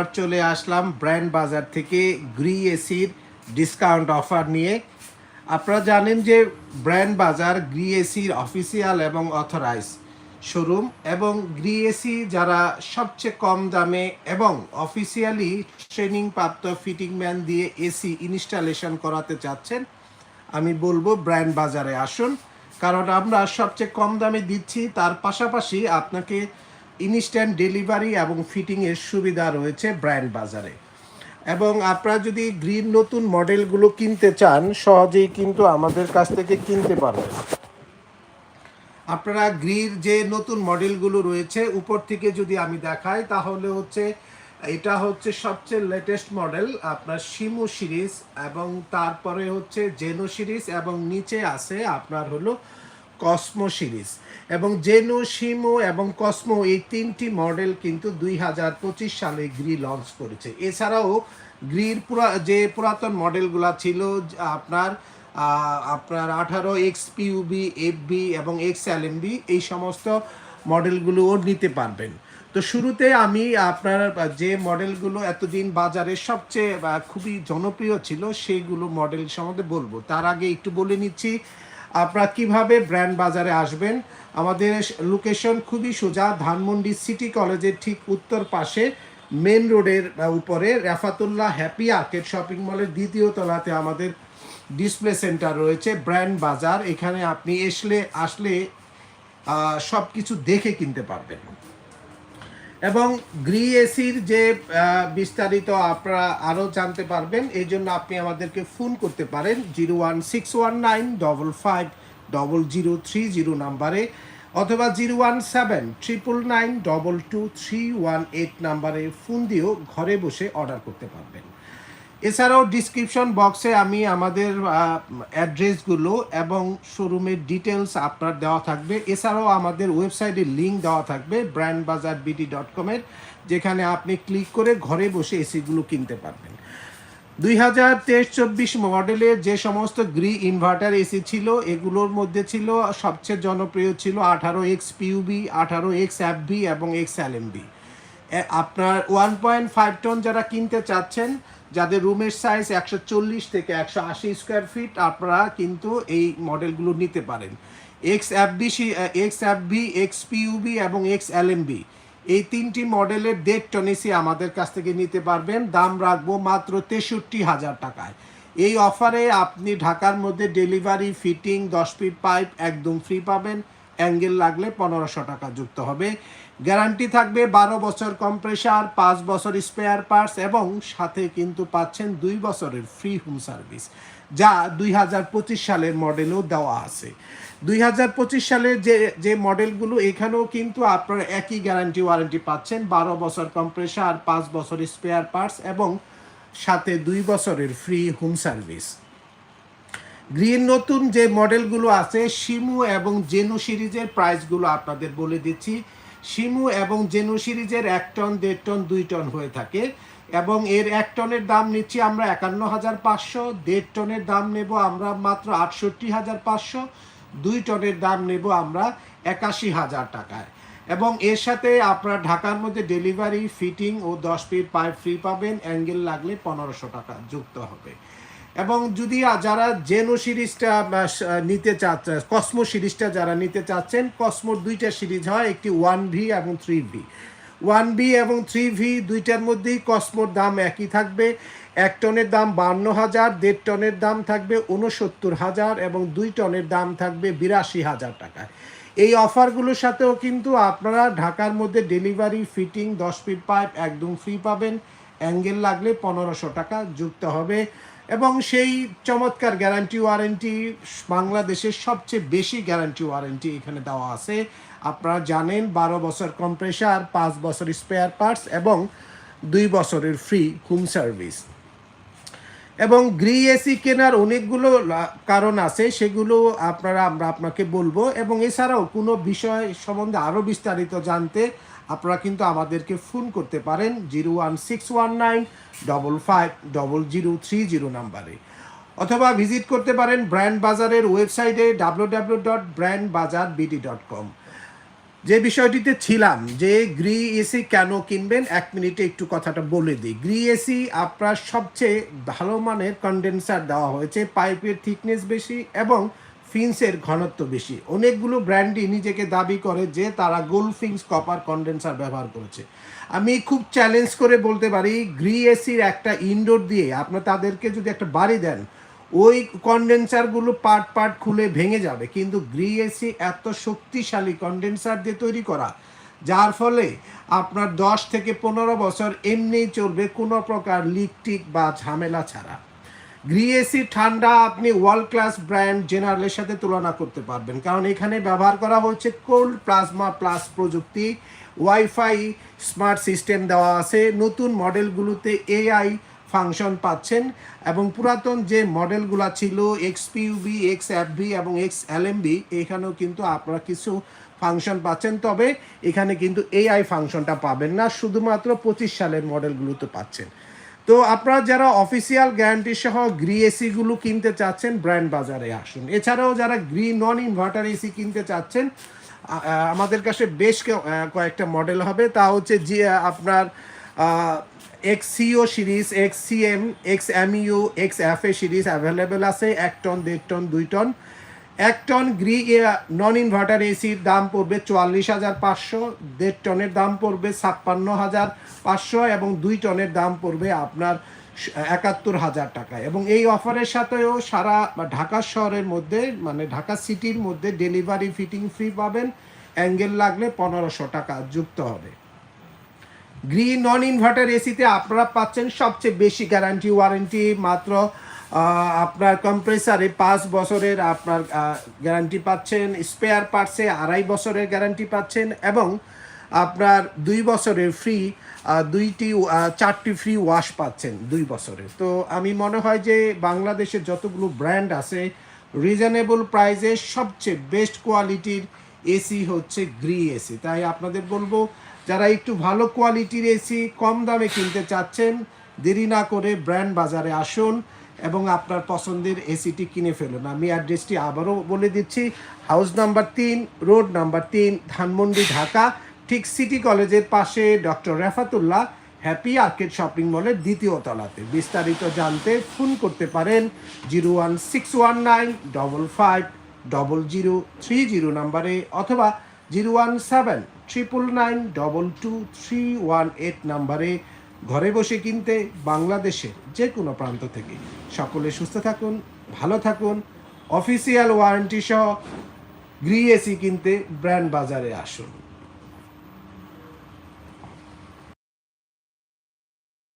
আর চলে আসলাম ব্র্যান্ড বাজার থেকে গ্রি এসির ডিসকাউন্ট অফার নিয়ে। আপনারা জানেন যে ব্র্যান্ড বাজার, গ্রি এসির অফিসিয়াল এবং অথরাইজ শোরুম এবং গ্রি এসি যারা সবচেয়ে কম দামে এবং অফিসিয়ালি ট্রেনিং প্রাপ্ত ফিটিং ম্যান দিয়ে এসি ইনস্টলেশন করাতে চাচ্ছেন, আমি বলব ব্র্যান্ড বাজারে আসুন। কারণ আমরা সবচেয়ে কম দামে দিচ্ছি, তার পাশাপাশি আপনাকে ইনস্ট্যান্ট ডেলিভারি এবং ফিটিংয়ের সুবিধা রয়েছে ব্র্যান্ড বাজারে। এবং আপনারা যদি গ্রিন নতুন মডেলগুলো কিনতে চান, সহজেই কিন্তু আমাদের কাছ থেকে কিনতে পারবেন। আপনারা গ্রির যে নতুন মডেলগুলো রয়েছে, উপর থেকে যদি আমি দেখাই, তাহলে হচ্ছে এটা হচ্ছে সবচেয়ে লেটেস্ট মডেল আপনার শিমু সিরিজ এবং তারপরে হচ্ছে জেনো সিরিজ এবং নিচে আছে আপনার হলো কসমো সিরিজ। এবং জেনো, শিমো এবং কসমো এই তিনটি মডেল কিন্তু দুই হাজার পঁচিশ সালে গ্রি লঞ্চ করেছে। এছাড়াও গ্রির পুরা, যে পুরাতন মডেলগুলো ছিল, আপনার আপনার আঠারো এক্স পিউবি, এফবি এবং এক্স এলএমবি, এই সমস্ত মডেলগুলোও নিতে পারবেন। তো শুরুতে আমি আপনার, যে মডেলগুলো এতদিন বাজারে সবচেয়ে খুবই জনপ্রিয় ছিল, সেইগুলো মডেল সম্বন্ধে বলব। তার আগে একটু বলে নিচ্ছি আপনারা কীভাবে ব্র্যান্ড বাজারে আসবেন? আমাদের লোকেশন খুবই সোজা, ধানমন্ডি সিটি কলেজের ঠিক উত্তর পাশে মেন রোডের উপরে, রেফাতুল্লাহ হ্যাপি আর্কেট শপিং মলের দ্বিতীয় তলাতে আমাদের ডিসপ্লে সেন্টার রয়েছে, ব্র্যান্ড বাজার। এখানে আপনি এসলে, আসলে সব কিছু দেখে কিনতে পারবেন। এবং গ্রি এসির যে বিস্তারিত আপনারা আরও জানতে পারবেন, এই জন্য আপনি আমাদেরকে ফোন করতে পারেন zero one six one nine double five double zero three zero নাম্বারে অথবা zero one seven triple nine double two three one eight নাম্বারে ফোন দিয়েও ঘরে বসে অর্ডার করতে পারবেন। এছাড়াও ডিসক্রিপশন বক্সে আমি আমাদের অ্যাড্রেসগুলো এবং শোরুমের ডিটেলস আপনার দেওয়া থাকবে। এছাড়াও আমাদের ওয়েবসাইটের লিঙ্ক দেওয়া থাকবে ব্র্যান্ড বাজার বিডি ডট কমের যেখানে আপনি ক্লিক করে ঘরে বসে এসিগুলো কিনতে পারবেন। দুই হাজার তেইশ চব্বিশ মডেলের যে সমস্ত গ্রি ইনভার্টার এসি ছিল, এগুলোর মধ্যে ছিল সবচেয়ে জনপ্রিয় ছিল আঠারো এক্স পিউবি আঠারো এক্স অ্যাফবি এবং এক্স এলএমবি আপনার ওয়ান পয়েন্ট ফাইভ টন যারা কিনতে চাচ্ছেন যাদের রুমের সাইজ একশো চল্লিশ থেকে একশো আশি স্কোয়ার ফিট আপনারা কিন্তু এই মডেলগুলো নিতে পারেন। X FB X FB X PUB এবং এক্স এলএমবি এই তিনটি মডেলের দেড় টন এসি আমাদের কাছ থেকে নিতে পারবেন। দাম রাখব মাত্র তেষট্টি হাজার টাকায়। এই অফারে আপনি ঢাকার মধ্যে ডেলিভারি ফিটিং দশ ফিট পাইপ একদম ফ্রি পাবেন। অ্যাঙ্গেল লাগলে পনেরোশো টাকা যুক্ত হবে। গ্যারান্টি থাকবে বারো বছর কম্প্রেসার পাঁচ বছর স্পেয়ার পার্টস এবং সাথে কিন্তু পাচ্ছেন দুই বছরের ফ্রি হোম সার্ভিস যা দুই হাজার পঁচিশ সালের মডেলও দেওয়া আছে। দুই হাজার পঁচিশ সালের যে যে মডেলগুলো এখানেও কিন্তু আপনারা একই গ্যারান্টি ওয়ারেন্টি পাচ্ছেন, বারো বছর কম্প্রেসার পাঁচ বছর স্পেয়ার পার্টস এবং সাথে দুই বছরের ফ্রি হোম সার্ভিস গ্রিন নতুন যে মডেলগুলো আছে শিমু এবং জেনু সিরিজের প্রাইসগুলো আপনাদের বলে দিচ্ছি। শিমু এবং জেনু সিরিজের এক টন, দেড় টন, দুই টন হয়ে থাকে এবং এর এক টনের দাম নিচ্ছি আমরা একান্ন হাজার পাঁচশো, দেড় টনের দাম নেব আমরা মাত্র আটষট্টি হাজার পাঁচশো, দুই টনের দাম নেব আমরা একাশি হাজার টাকায়। এবং এর সাথে আপনারা ঢাকার মধ্যে ডেলিভারি, ফিটিং ও দশ ফিট পাইপ ফ্রি পাবেন, অ্যাঙ্গেল লাগলে পনেরোশো টাকা যুক্ত হবে। এবং যদি যারা জেনো সিরিজটা নিতে চাচ্ছেন কসমো সিরিজটা যারা নিতে চাচ্ছেন কসমোর দুইটা সিরিজ হয়, একটি ওয়ান ভি এবং থ্রি ভি। ওয়ান ভি এবং থ্রি ভি দুইটার মধ্যেই কসমোর দাম একই থাকবে। এক টনের দাম বান্ন হাজার, দেড় টনের দাম থাকবে উনসত্তর হাজার এবং দুই টনের দাম থাকবে বিরাশি হাজার টাকায়। এই অফারগুলোর সাথেও কিন্তু আপনারা ঢাকার মধ্যে ডেলিভারি, ফিটিং, দশ ফিট পাইপ একদম ফ্রি পাবেন। অ্যাঙ্গেল লাগলে পনেরোশো টাকা যুক্ত হবে। এবং সেই চমৎকার গ্যারান্টি ওয়ারেন্টি বাংলাদেশের সবচেয়ে বেশি গ্যারান্টি ওয়ারেন্টি এখানে দেওয়া আছে। আপনারা জানেন, বারো বছর কম্প্রেসার পাঁচ বছর স্পেয়ার পার্টস এবং দুই বছরের ফ্রি হোম সার্ভিস এবং গ্রি এসি কেনার অনেকগুলো কারণ আছে, সেগুলো আপনারা, আমরা আপনাকে বলব। এবং এছাড়াও কোনো বিষয় সম্বন্ধে আরও বিস্তারিত জানতে আপনারা কিন্তু আমাদেরকে ফোন করতে পারেন zero one six one nine double five double zero three zero নাম্বারে। অথবা ভিজিট করতে পারেন ব্র্যান্ড বাজারের ওয়েবসাইটে W W dot brand bazaar BD dot com. যে বিষয়টিতে ছিলাম, যে গ্রি এসি কেন কিনবেন, এক মিনিটে একটু কথাটা বলে দিই। গ্রি এসি আপনার সবচেয়ে ভালো মানের কন্ডেন্সার দেওয়া হয়েছে পাইপের থিকনেস বেশি এবং ফিন্সের ঘনত্ব বেশি। অনেকগুলো ব্র্যান্ডই নিজেকে দাবি করে যে তারা গোল ফিন্স কপার কন্ডেন্সার ব্যবহার করেছে। আমি খুব চ্যালেঞ্জ করে বলতে পারি গ্রি এসির একটা ইনডোর দিয়ে আপনার তাদেরকে যদি একটা বাড়ি দেন, ওই কন্ডেন্সারগুলো পার্ট পার্ট খুলে ভেঙে যাবে। কিন্তু গ্রি এসি এত শক্তিশালী কন্ডেন্সার দিয়ে তৈরি করা, যার ফলে আপনার দশ থেকে পনেরো বছর এমনিই চলবে কোনো প্রকার লিক টিক বা ঝামেলা ছাড়া। গ্রি এসি ঠান্ডা আপনি ওয়ার্ল্ড ক্লাস ব্র্যান্ড জেনারেলের সাথে তুলনা করতে পারবেন। কারণ এখানে ব্যবহার করা হচ্ছে কোল্ড প্লাজমা প্লাস প্রযুক্তি ওয়াইফাই স্মার্ট সিস্টেম দেওয়া আছে। নতুন মডেলগুলোতে এআই ফাংশন পাচ্ছেন এবং পুরাতন যে মডেলগুলো ছিল এক্স পিউবি এক্স এফবি এবং এক্স এলএমবি এখানেও কিন্তু আপনারা কিছু ফাংশন পাচ্ছেন। তবে এখানে কিন্তু এআই ফাংশনটা পাবেন না, শুধুমাত্র পঁচিশ সালের মডেলগুলোতে পাচ্ছেন। তো আপনারা যারা অফিসিয়াল গ্যারান্টি সহ গ্রি এসিগুলো কিনতে চাচ্ছেন, ব্র্যান্ড বাজারে আসুন। এছাড়াও যারা গ্রি নন ইনভার্টার এসি কিনতে চাচ্ছেন আমাদের কাছে বেশ কয়েকটা মডেল হবে। তা হচ্ছে যে আপনার X CO series X CM X MU X F A series available আছে, এক টন, দেড় টন, দুই টন। এক টন গ্রি নন ইনভার্টার এসির দাম পড়বে চুয়াল্লিশ হাজার পাঁচশো, দেড় টনের দাম পড়বে ছাপ্পান্ন হাজার পাঁচশো এবং দুই টনের দাম পড়বে আপনার একাত্তর হাজার টাকা এবং এই অফারের সাথেও সারা ঢাকা শহরের মধ্যে মানে ঢাকা সিটির মধ্যে ডেলিভারি ফিটিং ফ্রি পাবেন। অ্যাঙ্গেল লাগলে পনেরোশো টাকা যুক্ত হবে। গ্রিন নন ইনভার্টার এসিতে আপনারা পাচ্ছেন সবচেয়ে বেশি গ্যারান্টি ওয়ারেন্টি মাত্র আপনার কম্প্রেসারে পাঁচ বছরের আপনার গ্যারান্টি পাচ্ছেন স্পেয়ার পার্টসে আড়াই বছরের গ্যারান্টি পাচ্ছেন এবং আপনার দুই বছরের ফ্রি দুইটি চারটি ফ্রি ওয়াশ পাচ্ছেন দুই বছরের তো আমি মনে হয় যে বাংলাদেশের যতগুলো ব্র্যান্ড আছে রিজনেবল প্রাইসে সবচেয়ে বেস্ট কোয়ালিটির এসি হচ্ছে গ্রি এসি তাই আপনাদের বলব, যারা একটু ভালো কোয়ালিটির এসি কম দামে কিনতে চাচ্ছেন, দেরি না করে ব্র্যান্ড বাজারে আসুন। এবং আপনার পছন্দের এসিটি কিনে ফেলুন। আমি অ্যাড্রেসটি আবারও বলে দিচ্ছি। হাউস নাম্বার তিন রোড নাম্বার তিন, ধানমন্ডি, ঢাকা। ঠিক সিটি কলেজের পাশে doctor Refatullah happy arcade shopping মলের দ্বিতীয় তলাতে। বিস্তারিত জানতে ফোন করতে পারেন zero one six one nine double five double zero three zero নাম্বারে অথবা zero one seven triple nine double two three one eight নাম্বারে ঘরে বসে কিনতে বাংলাদেশের যে কোনো প্রান্ত থেকে। সকলে সুস্থ থাকুন, ভালো থাকুন, অফিসিয়াল ওয়ারেন্টি সহ গ্রি এসি কিনতে ব্র্যান্ড বাজারে আসুন।